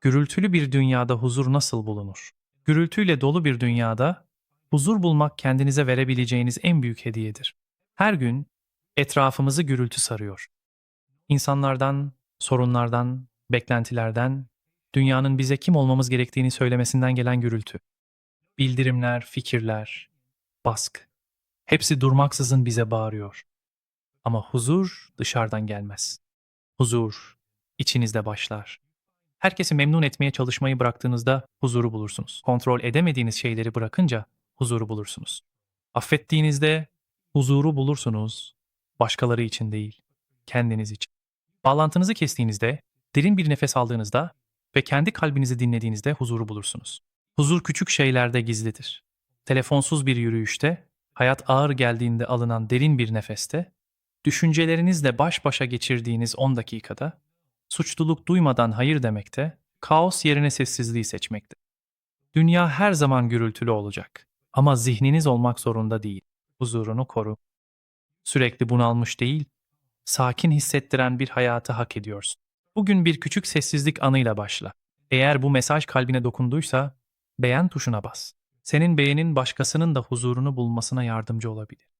Gürültülü bir dünyada huzur nasıl bulunur? Gürültüyle dolu bir dünyada huzur bulmak kendinize verebileceğiniz en büyük hediyedir. Her gün etrafımızı gürültü sarıyor. İnsanlardan, sorunlardan, beklentilerden, dünyanın bize kim olmamız gerektiğini söylemesinden gelen gürültü. Bildirimler, fikirler, baskı. Hepsi durmaksızın bize bağırıyor. Ama huzur dışarıdan gelmez. Huzur içinizde başlar. Herkesi memnun etmeye çalışmayı bıraktığınızda huzuru bulursunuz. Kontrol edemediğiniz şeyleri bırakınca huzuru bulursunuz. Affettiğinizde huzuru bulursunuz. Başkaları için değil, kendiniz için. Bağlantınızı kestiğinizde, derin bir nefes aldığınızda ve kendi kalbinizi dinlediğinizde huzuru bulursunuz. Huzur küçük şeylerde gizlidir. Telefonsuz bir yürüyüşte, hayat ağır geldiğinde alınan derin bir nefeste, düşüncelerinizle baş başa geçirdiğiniz 10 dakikada, suçluluk duymadan hayır demekte, kaos yerine sessizliği seçmekte. Dünya her zaman gürültülü olacak ama zihniniz olmak zorunda değil. Huzurunu koru. Sürekli bunalmış değil, sakin hissettiren bir hayatı hak ediyorsun. Bugün bir küçük sessizlik anıyla başla. Eğer bu mesaj kalbine dokunduysa beğen tuşuna bas. Senin beğenin başkasının da huzurunu bulmasına yardımcı olabilir.